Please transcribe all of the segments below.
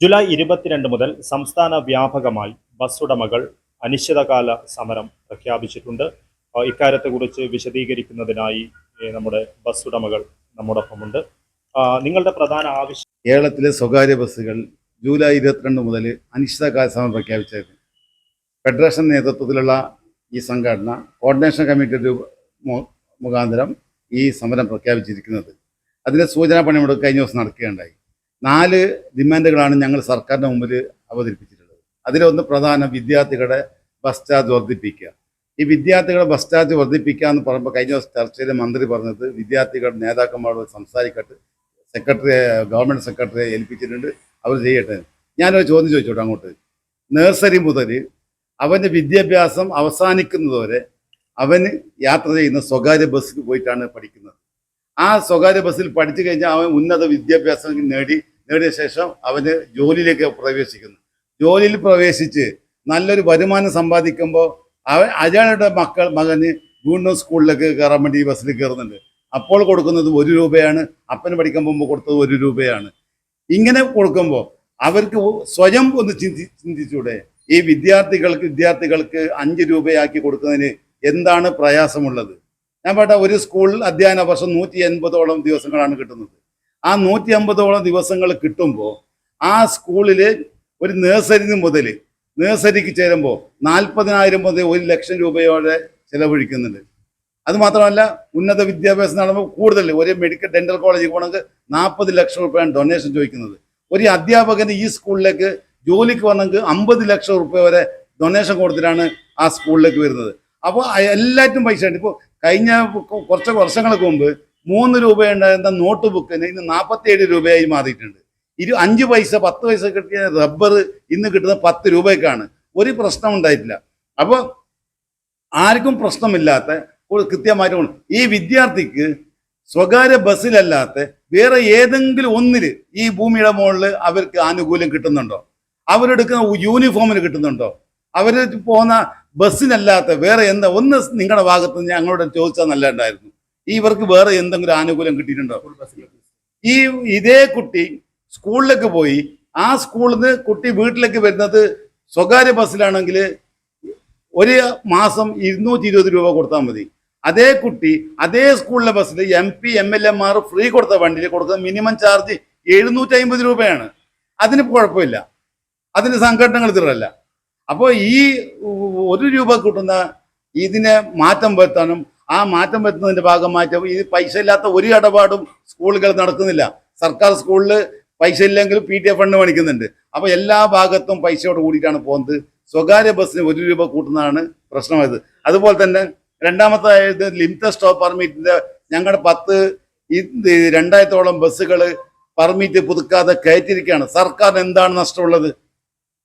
July ഇരുപത്തിരണ്ട് മുതൽ സംസ്ഥാന വ്യാപകമായി ബസ് ഉടമകൾ അനിശ്ചിതകാല സമരം പ്രഖ്യാപിച്ചിട്ടുണ്ട്. ഇക്കാര്യത്തെക്കുറിച്ച് വിശദീകരിക്കുന്നതിനായി നമ്മുടെ ബസ് ഉടമകൾ നമ്മോടൊപ്പമുണ്ട്. നിങ്ങളുടെ പ്രധാന ആവശ്യം കേരളത്തിലെ സ്വകാര്യ ബസ്സുകൾ ജൂലൈ ഇരുപത്തിരണ്ട് മുതൽ അനിശ്ചിതകാല സമരം പ്രഖ്യാപിച്ചായിരുന്നു ഫെഡറേഷൻ നേതൃത്വത്തിലുള്ള ഈ സംഘടന കോർഡിനേഷൻ കമ്മിറ്റിയുടെ മുഖാന്തരം ഈ സമരം പ്രഖ്യാപിച്ചിരിക്കുന്നത്. അതിന്റെ സൂചനാ പണിമുടക്ക് കഴിഞ്ഞ ദിവസം നടക്കുകയുണ്ടായി. നാല് ഡിമാൻഡുകളാണ് ഞങ്ങൾ സർക്കാരിന്റെ മുമ്പിൽ അവതരിപ്പിച്ചിട്ടുള്ളത്. അതിലൊന്ന് പ്രധാന വിദ്യാർത്ഥികളുടെ ബസ് ചാർജ് വർദ്ധിപ്പിക്കുക. ഈ വിദ്യാർത്ഥികളുടെ ബസ് ചാർജ് വർദ്ധിപ്പിക്കുക എന്ന് പറയുമ്പോൾ കഴിഞ്ഞ ദിവസം ചർച്ചയിൽ മന്ത്രി പറഞ്ഞത് വിദ്യാർത്ഥികളുടെ നേതാക്കന്മാരോട് സംസാരിക്കട്ട് സെക്രട്ടറി ഗവൺമെന്റ് സെക്രട്ടറിയെ ഏൽപ്പിച്ചിട്ടുണ്ട് അവർ ചെയ്യട്ടെ. ഞാനൊരു ചോദ്യം ചോദിച്ചോട്ടെ അങ്ങോട്ട്. നഴ്സറി മുതൽ അവന്റെ വിദ്യാഭ്യാസം അവസാനിക്കുന്നതുവരെ അവന് യാത്ര ചെയ്യുന്ന സ്വകാര്യ ബസ്സിൽ പോയിട്ടാണ് പഠിക്കുന്നത്. ആ സ്വകാര്യ ബസ്സിൽ പഠിച്ചു കഴിഞ്ഞാൽ അവൻ ഉന്നത വിദ്യാഭ്യാസം നേടി നേടിയ ശേഷം അവന് ജോലിയിലേക്ക് പ്രവേശിക്കുന്നു. ജോലിയിൽ പ്രവേശിച്ച് നല്ലൊരു വരുമാനം സമ്പാദിക്കുമ്പോൾ അവൻ അയാളുടെ മക്കൾ മകന് വീണ്ടും സ്കൂളിലേക്ക് കയറാൻ വേണ്ടി ബസ്സിൽ കയറുന്നുണ്ട്. അപ്പോൾ കൊടുക്കുന്നത് ഒരു രൂപയാണ് അപ്പന് പഠിക്കാൻ പോകുമ്പോൾ കൊടുത്തത് ഒരു രൂപയാണ്. ഇങ്ങനെ കൊടുക്കുമ്പോൾ അവർക്ക് സ്വയം ഒന്ന് ചിന്തി ചിന്തിച്ചൂടെ ഈ വിദ്യാർത്ഥികൾക്ക് വിദ്യാർത്ഥികൾക്ക് അഞ്ച് രൂപയാക്കി കൊടുക്കുന്നതിന് എന്താണ് പ്രയാസമുള്ളത്? ഞാൻ പറയട്ടെ ഒരു സ്കൂളിൽ അധ്യയന വർഷം നൂറ്റി എൺപതോളം ദിവസങ്ങളാണ് കിട്ടുന്നത്. ആ നൂറ്റി അമ്പതോളം ദിവസങ്ങൾ കിട്ടുമ്പോൾ ആ സ്കൂളിൽ ഒരു നഴ്സറി മുതൽ നേഴ്സറിക്ക് ചേരുമ്പോൾ നാൽപ്പതിനായിരം മുതൽ ഒരു ലക്ഷം രൂപയോടെ ചെലവഴിക്കുന്നുണ്ട്. അത് മാത്രമല്ല ഉന്നത വിദ്യാഭ്യാസം നടക്കുമ്പോൾ കൂടുതൽ ഒരു മെഡിക്കൽ ഡെന്റൽ കോളേജിൽ പോകണമെങ്കിൽ നാൽപ്പത് ലക്ഷം രൂപയാണ് ഡൊണേഷൻ ചോദിക്കുന്നത്. ഒരു അധ്യാപകന് ഈ സ്കൂളിലേക്ക് ജോലിക്ക് വന്നെങ്കിൽ അമ്പത് ലക്ഷം രൂപ വരെ ഡൊണേഷൻ കൊടുത്തിട്ടാണ് ആ സ്കൂളിലേക്ക് വരുന്നത്. അപ്പോൾ എല്ലാറ്റും പൈസ ഉണ്ട് ഇപ്പോൾ കഴിഞ്ഞ കുറച്ച് വർഷങ്ങൾക്ക് മുമ്പ് മൂന്ന് രൂപയുണ്ടായിരുന്ന നോട്ട് ബുക്കിന് ഇന്ന് നാൽപ്പത്തിയേഴ് രൂപയായി മാറിയിട്ടുണ്ട്. ഇരു അഞ്ച് പൈസ പത്ത് പൈസ കിട്ടിയ റബ്ബർ ഇന്ന് കിട്ടുന്നത് പത്ത് രൂപയ്ക്കാണ്. ഒരു പ്രശ്നം ഉണ്ടായിട്ടില്ല. അപ്പോൾ ആർക്കും പ്രശ്നമില്ലാത്ത കൃത്യമായിട്ട് ഈ വിദ്യാർത്ഥിക്ക് സ്വകാര്യ ബസ്സിലല്ലാത്ത വേറെ ഏതെങ്കിലും ഒന്നിൽ ഈ ഭൂമിയുടെ മുകളിൽ അവർക്ക് ആനുകൂല്യം കിട്ടുന്നുണ്ടോ? അവരെടുക്കുന്ന യൂണിഫോമിന് കിട്ടുന്നുണ്ടോ? അവർ പോകുന്ന ബസ്സിനല്ലാത്ത വേറെ എന്താ? ഒന്ന് നിങ്ങളുടെ ഭാഗത്ത് ഞങ്ങളോട് ചോദിച്ചാൽ നല്ല ഉണ്ടായിരുന്നു ഈ ഇവർക്ക് വേറെ എന്തെങ്കിലും ആനുകൂല്യം കിട്ടിയിട്ടുണ്ടോ? ഈ ഇതേ കുട്ടി സ്കൂളിലേക്ക് പോയി ആ സ്കൂളിൽ നിന്ന് കുട്ടി വീട്ടിലേക്ക് വരുന്നത് സ്വകാര്യ ബസ്സിലാണെങ്കിൽ ഒരു മാസം ഇരുന്നൂറ്റി ഇരുപത് രൂപ കൊടുത്താൽ മതി. അതേ കുട്ടി അതേ സ്കൂളിലെ ബസ്സിൽ എം പി എം എൽ എമാർ ഫ്രീ കൊടുത്ത വണ്ടിയിൽ കൊടുക്കുന്ന മിനിമം ചാർജ് എഴുന്നൂറ്റി അമ്പത് രൂപയാണ്. അതിന് കുഴപ്പമില്ല. അതിന് സംഘടനകൾ തീരല്ല അപ്പോൾ ഈ ഒരു രൂപ കിട്ടുന്ന ഇതിനെ മാറ്റം വരുത്താനും ആ മാറ്റം വരുത്തുന്നതിന്റെ ഭാഗമായിട്ട് ഈ പൈസ ഇല്ലാത്ത ഒരു ഇടപാടും സ്കൂളുകൾ നടക്കുന്നില്ല. സർക്കാർ സ്കൂളിൽ പൈസ ഇല്ലെങ്കിലും പി ടി എഫ് ഫണ്ട് മേടിക്കുന്നുണ്ട്. അപ്പോൾ എല്ലാ ഭാഗത്തും പൈസയോട് കൂടിയിട്ടാണ് പോകുന്നത്. സ്വകാര്യ ബസ്സിന് ഒരു രൂപ കൂട്ടുന്നതാണ് പ്രശ്നമായത്. അതുപോലെ തന്നെ രണ്ടാമത്തായത് ലിമിറ്റഡ് സ്റ്റോപ്പ് പെർമിറ്റിന്റെ ഞങ്ങളുടെ പത്ത് രണ്ടായിരത്തോളം ബസ്സുകൾ പെർമിറ്റ് പുതുക്കാതെ കയറ്റിയിരിക്കുകയാണ്. സർക്കാർ എന്താണ് നഷ്ടമുള്ളത്?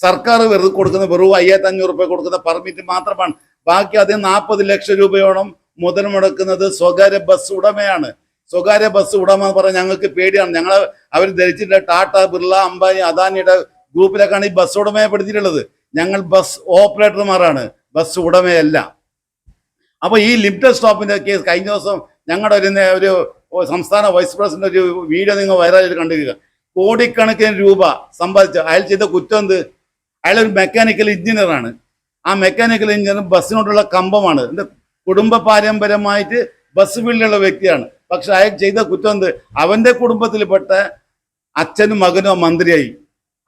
സർക്കാർ വെറുതെ കൊടുക്കുന്ന വെറും അയ്യായിരത്തി അഞ്ഞൂറ് രൂപ കൊടുക്കുന്ന പെർമിറ്റ് മാത്രമാണ്. ബാക്കി അതിന് നാൽപ്പത് ലക്ഷം രൂപയോളം മുതൽ മുടക്കുന്നത് സ്വകാര്യ ബസ് ഉടമയാണ്. സ്വകാര്യ ബസ് ഉടമ പറഞ്ഞാൽ ഞങ്ങൾക്ക് പേടിയാണ്. ഞങ്ങൾ അവർ ധരിച്ചിട്ടില്ല ടാറ്റ ബിർള അംബാനി അദാനിയുടെ ഗ്രൂപ്പിലേക്കാണ് ഈ ബസ് ഉടമയെ പെടുത്തിയിട്ടുള്ളത് ഞങ്ങൾ ബസ് ഓപ്പറേറ്റർമാരാണ്. ബസ് ഉടമയല്ല. അപ്പൊ ഈ ലിമിറ്റഡ് സ്റ്റോപ്പിന്റെ കേസ് കഴിഞ്ഞ ദിവസം ഞങ്ങളുടെ ഒരു ഒരു സംസ്ഥാന വൈസ് പ്രസിഡന്റ് ഒരു വീഡിയോ നിങ്ങൾ വൈറലായിട്ട് കണ്ടിരിക്കുക കോടിക്കണക്കിന് രൂപ സമ്പാദിച്ച അയാൾ ചെയ്ത കുറ്റം എന്ത്? അയാൾ ഒരു മെക്കാനിക്കൽ എഞ്ചിനീയറാണ് ആ മെക്കാനിക്കൽ എഞ്ചിനീയർ ബസ്സിനോടുള്ള കമ്പമാണ്. കുടുംബ പാരമ്പര്യമായിട്ട് ബസ് ഫീൽഡിലുള്ള വ്യക്തിയാണ്. പക്ഷെ അയാൾ ചെയ്ത കുറ്റം എന്ത്? അവന്റെ കുടുംബത്തിൽപ്പെട്ട അച്ഛനും മകനും മന്ത്രിയായി.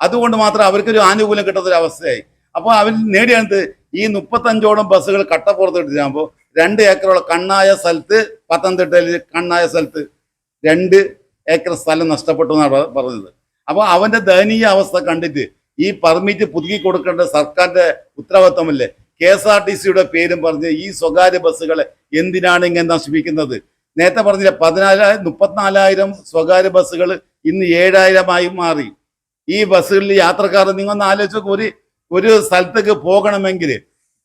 അതുകൊണ്ട് മാത്രം അവർക്കൊരു ആനുകൂല്യം കിട്ടാത്തൊരു അവസ്ഥയായി. അപ്പോൾ അവർ നേടിയത് ഈ മുപ്പത്തഞ്ചോളം ബസ്സുകൾ കട്ടപ്പുറത്തിട്ടിട്ടാകുമ്പോൾ രണ്ട് ഏക്കറോളം കണ്ണായ സ്ഥലത്ത് പത്തനംതിട്ടയിൽ കണ്ണായ സ്ഥലത്ത് രണ്ട് ഏക്കർ സ്ഥലം നഷ്ടപ്പെട്ടു എന്നാണ് പറഞ്ഞത്. അപ്പോൾ അവന്റെ ദയനീയ അവസ്ഥ കണ്ടിട്ട് ഈ പെർമിറ്റ് പുതുക്കി കൊടുക്കേണ്ട സർക്കാരിന്റെ ഉത്തരവാദിത്തമല്ലേ കെ എസ് ആർ ടി സിയുടെ പേരും പറഞ്ഞ് ഈ സ്വകാര്യ ബസ്സുകൾ എന്തിനാണ് ഇങ്ങനെ നശിപ്പിക്കുന്നത്? നേരത്തെ പറഞ്ഞില്ല പതിനാലായിരം മുപ്പത്തിനാലായിരം സ്വകാര്യ ബസ്സുകൾ ഇന്ന് ഏഴായിരമായി മാറി. ഈ ബസ്സുകളിൽ യാത്രക്കാർ നിങ്ങൾ ഒന്ന് ആലോചിച്ച് ഒരു ഒരു സ്ഥലത്തേക്ക് പോകണമെങ്കിൽ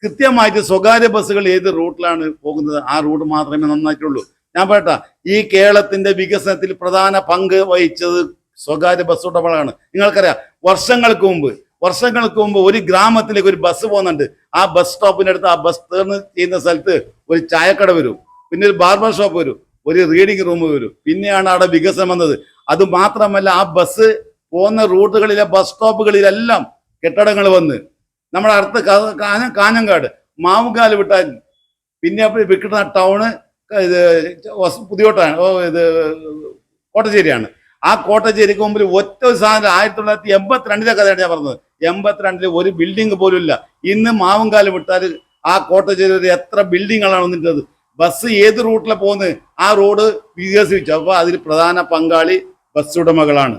കൃത്യമായിട്ട് സ്വകാര്യ ബസ്സുകൾ ഏത് റൂട്ടിലാണ് പോകുന്നത്? ആ റൂട്ട് മാത്രമേ നന്നായിട്ടുള്ളൂ. ഞാൻ പറയട്ടെ ഈ കേരളത്തിന്റെ വികസനത്തിൽ പ്രധാന പങ്ക് വഹിച്ചത് സ്വകാര്യ ബസ് ഉടമകളാണ്. നിങ്ങൾക്കറിയാം വർഷങ്ങൾക്ക് മുമ്പ് വർഷങ്ങൾക്ക് മുമ്പ് ഒരു ഗ്രാമത്തിലേക്ക് ഒരു ബസ് പോകുന്നുണ്ട്. ആ ബസ് സ്റ്റോപ്പിന്റെ അടുത്ത് ആ ബസ് തീർന്ന് ചെയ്യുന്ന സ്ഥലത്ത് ഒരു ചായക്കട വരും. പിന്നെ ഒരു ബാർബർ ഷോപ്പ് വരും. ഒരു റീഡിംഗ് റൂം വരും. പിന്നെയാണ് അവിടെ വികസനം വന്നത്. അത് മാത്രമല്ല ആ ബസ് പോകുന്ന റൂട്ടുകളിലെ ബസ് സ്റ്റോപ്പുകളിലെല്ലാം കെട്ടിടങ്ങൾ വന്ന്. നമ്മുടെ അടുത്ത കാഞ്ഞങ്കാട് മാവുകാൽ വിട്ടാൽ പിന്നെ കിട്ടുന്ന ടൗണ് ഇത് പുതിയോട്ടാണ് ഇത് കോട്ടശ്ശേരിയാണ് ആ കോട്ടശ്ശേരിക്ക് മുമ്പിൽ ഒറ്റ സാധനം ആയിരത്തി തൊള്ളായിരത്തി എൺപത്തിരണ്ടിലെ കഥയാണ് ഞാൻ പറഞ്ഞത്. എൺപത്തിരണ്ടിൽ ഒരു ബിൽഡിംഗ് പോലും ഇല്ല ഇന്ന് മാവുംകാലം വിട്ടാൽ ആ കോട്ടച്ചേരി എത്ര ബിൽഡിങ്ങുകളാണ് വന്നിട്ടത് ബസ് ഏത് റൂട്ടിലാണ് പോകുന്നത്? ആ റോഡ് വികസിപ്പിച്ചു. അപ്പോൾ അതിൽ പ്രധാന പങ്കാളി ബസ് ഉടമകളാണ്.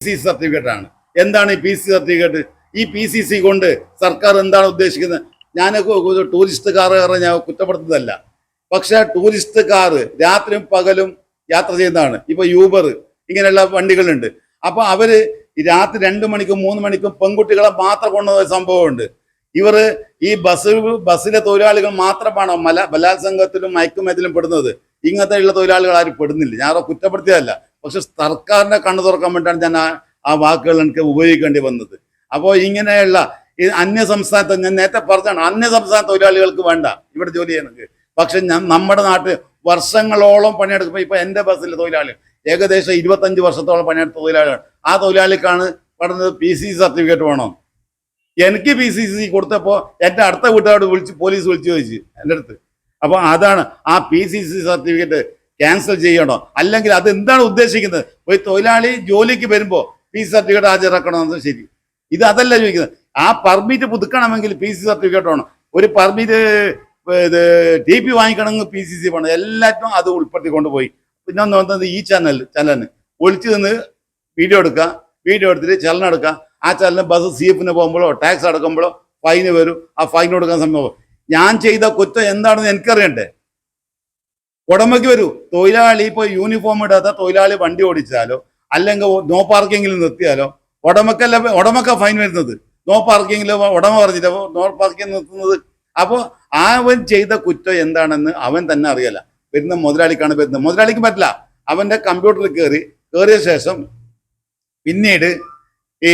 പി സി സർട്ടിഫിക്കറ്റ് ആണ്. എന്താണ് ഈ പി സി സർട്ടിഫിക്കറ്റ് ഈ പി സി സി കൊണ്ട് സർക്കാർ എന്താണ് ഉദ്ദേശിക്കുന്നത്? ഞാൻ ടൂറിസ്റ്റ് കാർ ഞാൻ കുറ്റപ്പെടുത്തുന്നതല്ല. പക്ഷെ ടൂറിസ്റ്റ് കാർ രാത്രിയും പകലും യാത്ര ചെയ്യുന്നതാണ്. ഇപ്പൊ യൂബർ ഇങ്ങനെയുള്ള വണ്ടികളുണ്ട്. അപ്പോൾ അവർ ഈ രാത്രി രണ്ട് മണിക്കും മൂന്ന് മണിക്കും പെൺകുട്ടികളെ മാത്രം കൊണ്ടുപോയ സംഭവമുണ്ട്. ഇവർ ഈ ബസ് ബസ്സിലെ തൊഴിലാളികൾ മാത്രമാണോ മല ബലാത്സംഗത്തിലും മയക്കുമരുന്നിലും പെടുന്നത്? ഇങ്ങനത്തെ ഉള്ള തൊഴിലാളികൾ ആരും പെടുന്നില്ല. ഞാൻ കുറ്റപ്പെടുത്തിയതല്ല. പക്ഷെ സർക്കാരിനെ കണ്ണു തുറക്കാൻ വേണ്ടിയാണ് ഞാൻ ആ വാക്കുകൾ എനിക്ക് ഉപയോഗിക്കേണ്ടി വന്നത്. അപ്പോൾ ഇങ്ങനെയുള്ള ഈ അന്യ സംസ്ഥാനത്ത് ഞാൻ നേരത്തെ പറഞ്ഞാണ് അന്യ സംസ്ഥാന തൊഴിലാളികൾക്ക് വേണ്ട. ഇവിടെ ജോലി ചെയ്യുന്നത് പക്ഷെ ഞാൻ നമ്മുടെ നാട്ടിൽ വർഷങ്ങളോളം പണിയെടുക്കുമ്പോൾ ഇപ്പം എന്റെ ബസ്സിലെ തൊഴിലാളികൾ ഏകദേശം ഇരുപത്തഞ്ച് വർഷത്തോളം പണിയെടുത്ത തൊഴിലാളിയാണ് ആ തൊഴിലാളിക്കാണ് പറഞ്ഞത് പി സി സർട്ടിഫിക്കറ്റ് വേണം. എനിക്ക് പി സി സി കൊടുത്തപ്പോൾ എന്റെ അടുത്ത വീട്ടുകാരോട് വിളിച്ച് പോലീസ് വിളിച്ചു ചോദിച്ചു എന്റെ അടുത്ത്. അപ്പോൾ അതാണ് ആ P C C certificate cancel ചെയ്യണോ? അല്ലെങ്കിൽ അത് എന്താണ് ഉദ്ദേശിക്കുന്നത്? ഒരു തൊഴിലാളി ജോലിക്ക് വരുമ്പോൾ പി സി സർട്ടിഫിക്കറ്റ് ഹാജരാക്കണമെന്ന് ശരി. ഇത് അതല്ല ചോദിക്കുന്നത്. ആ പെർമിറ്റ് പുതുക്കണമെങ്കിൽ പി സി സർട്ടിഫിക്കറ്റ് വേണം. ഒരു പെർമിറ്റ് ഇത് ടി പി വാങ്ങിക്കണമെങ്കിൽ പി സി സി വേണം. എല്ലാറ്റും അത് ഉൾപ്പെടുത്തി കൊണ്ടുപോയി പിന്നെ ഒന്ന് വന്നത് ഈ ചാനൽ ചാനലിന് ഒളിച്ചു നിന്ന് വീഡിയോ എടുക്കുക വീഡിയോ എടുത്തിട്ട് ചലനം എടുക്കുക. ആ ചലനം ബസ് സി എഫിന് പോകുമ്പോഴോ ടാക്സ് അടക്കുമ്പോഴോ ഫൈന് വരും. ആ ഫൈൻ കൊടുക്കാൻ സമയം ഞാൻ ചെയ്ത കുറ്റം എന്താണെന്ന് എനിക്കറിയണ്ടേ? ഉടമയ്ക്ക് വരൂ. തൊഴിലാളി ഇപ്പോൾ യൂണിഫോം ഇടാത്ത തൊഴിലാളി വണ്ടി ഓടിച്ചാലോ അല്ലെങ്കിൽ നോ പാർക്കിങ്ങിൽ നിർത്തിയാലോ ഉടമക്കല്ല ഉടമക്ക ഫൈൻ വരുന്നത്. നോ പാർക്കിങ്ങിൽ ഉടമ അപ്പൊ നോ പാർക്കിംഗ് നിർത്തുന്നത്. അപ്പോൾ അവൻ ചെയ്ത കുറ്റം എന്താണെന്ന് അവൻ തന്നെ അറിയല വരുന്ന മുതലാളിക്കാണ് വരുന്നത്. മുതലാളിക്ക് പറ്റില്ല. അവന്റെ കമ്പ്യൂട്ടറിൽ കയറി കയറിയ ശേഷം പിന്നീട് ഈ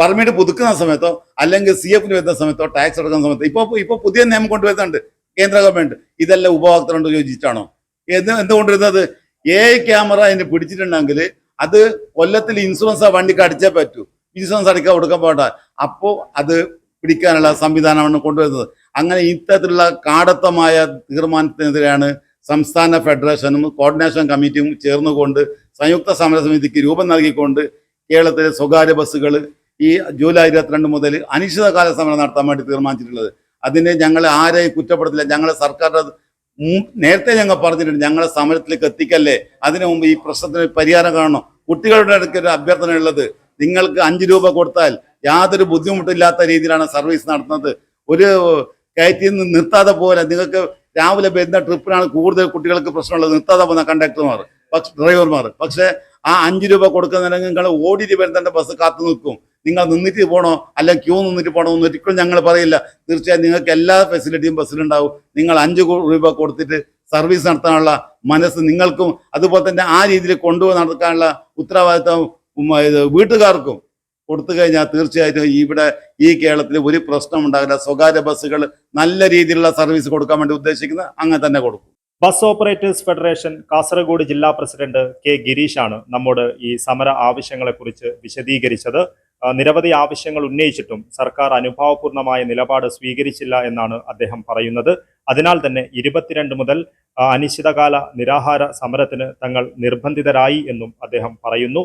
പെർമിറ്റ് പുതുക്കുന്ന സമയത്തോ അല്ലെങ്കിൽ സി എഫിന് വരുന്ന സമയത്തോ ടാക്സ് എടുക്കുന്ന സമയത്തോ ഇപ്പൊ ഇപ്പൊ പുതിയ നിയമം കൊണ്ടുവരുന്നുണ്ട് കേന്ദ്ര ഗവൺമെന്റ്. ഇതെല്ലാം ഉപഭോക്തരോട് ചോദിച്ചിട്ടാണോ? എന്ത് എന്തുകൊണ്ടിരുന്നത് എ ക്യാമറ അതിന് പിടിച്ചിട്ടുണ്ടെങ്കിൽ അത് കൊല്ലത്തിൽ ഇൻഷുറൻസ് ആ വണ്ടിക്ക് അടിച്ചേ പറ്റൂ. ഇൻഷുറൻസ് അടിക്കാൻ കൊടുക്കാൻ പോകണ്ട അപ്പോൾ അത് പിടിക്കാനുള്ള സംവിധാനമാണ് കൊണ്ടുവരുന്നത്. അങ്ങനെ ഇത്തരത്തിലുള്ള കാടത്തമായ തീരുമാനത്തിനെതിരെയാണ് സംസ്ഥാന ഫെഡറേഷനും കോർഡിനേഷൻ കമ്മിറ്റിയും ചേർന്നുകൊണ്ട് സംയുക്ത സമരസമിതിക്ക് രൂപം നൽകിക്കൊണ്ട് കേരളത്തിലെ സ്വകാര്യ ബസ്സുകൾ ഈ ജൂലൈ ഇരുപത്തിരണ്ട് മുതൽ അനിശ്ചിതകാല സമരം നടത്താൻ വേണ്ടി തീരുമാനിച്ചിട്ടുള്ളത്. അതിന് ഞങ്ങളെ ആരെയും കുറ്റപ്പെടുത്തില്ല. ഞങ്ങളെ സർക്കാരിന്റെ നേരത്തെ ഞങ്ങൾ പറഞ്ഞിട്ടുണ്ട് ഞങ്ങളെ സമരത്തിലേക്ക് എത്തിക്കല്ലേ. അതിനു മുമ്പ് ഈ പ്രശ്നത്തിന് പരിഹാരം കാണണം. കുട്ടികളുടെ ഇടയ്ക്ക് ഒരു അഭ്യർത്ഥന ഉള്ളത്. നിങ്ങൾക്ക് അഞ്ച് രൂപ കൊടുത്താൽ യാതൊരു ബുദ്ധിമുട്ടില്ലാത്ത രീതിയിലാണ് സർവീസ് നടത്തുന്നത്. ഒരു കയറ്റി നിന്ന് നിർത്താതെ പോലെ നിങ്ങൾക്ക് രാവിലെ വരുന്ന ട്രിപ്പിനാണ് കൂടുതൽ കുട്ടികൾക്ക് പ്രശ്നമുള്ളത്? നിർത്താതെ പോകുന്ന കണ്ടക്ടർമാർ പക്ഷെ ഡ്രൈവർമാർ പക്ഷേ ആ അഞ്ച് രൂപ കൊടുക്കുന്നതിന് നിങ്ങൾ ഓടിയിട്ട് വരുന്ന ബസ് കാത്തു നിൽക്കും. നിങ്ങൾ നിന്നിട്ട് പോകണോ അല്ല ക്യൂ നിന്നിട്ട് പോകണോ എന്ന് ഒരിക്കലും ഞങ്ങൾ പറയില്ല. തീർച്ചയായും നിങ്ങൾക്ക് എല്ലാ ഫെസിലിറ്റിയും ബസ്സിലുണ്ടാവും. നിങ്ങൾ അഞ്ച് രൂപ കൊടുത്തിട്ട് സർവീസ് നടത്താനുള്ള മനസ്സ് നിങ്ങൾക്കും അതുപോലെ തന്നെ ആ രീതിയിൽ കൊണ്ടുപോയി നടക്കാനുള്ള ഉത്തരവാദിത്തം വീട്ടുകാർക്കും. കൊടുത്തു കഴിഞ്ഞാൽ തീർച്ചയായിട്ടും ഇവിടെ ഈ കേരളത്തിൽ ഒരു പ്രശ്നം ഉണ്ടാകില്ല. സ്വകാര്യ ബസ്സുകൾ നല്ല രീതിയിലുള്ള സർവീസ് കൊടുക്കാൻ വേണ്ടി ഉദ്ദേശിക്കുന്നത് അങ്ങനെ തന്നെ കൊടുക്കും. ബസ് ഓപ്പറേറ്റേഴ്സ് ഫെഡറേഷൻ കാസർഗോഡ് ജില്ലാ പ്രസിഡന്റ് കെ ഗിരീഷാണ് നമ്മോട് ഈ സമര ആവശ്യങ്ങളെക്കുറിച്ച് വിശദീകരിച്ചത്. നിരവധി ആവശ്യങ്ങൾ ഉന്നയിച്ചിട്ടും സർക്കാർ അനുഭാവപൂർണമായ നിലപാട് സ്വീകരിച്ചില്ല എന്നാണ് അദ്ദേഹം പറയുന്നത്. അതിനാൽ തന്നെ ഇരുപത്തിരണ്ട് മുതൽ അനിശ്ചിതകാല നിരാഹാര സമരത്തിന് തങ്ങൾ നിർബന്ധിതരായി എന്നും അദ്ദേഹം പറയുന്നു.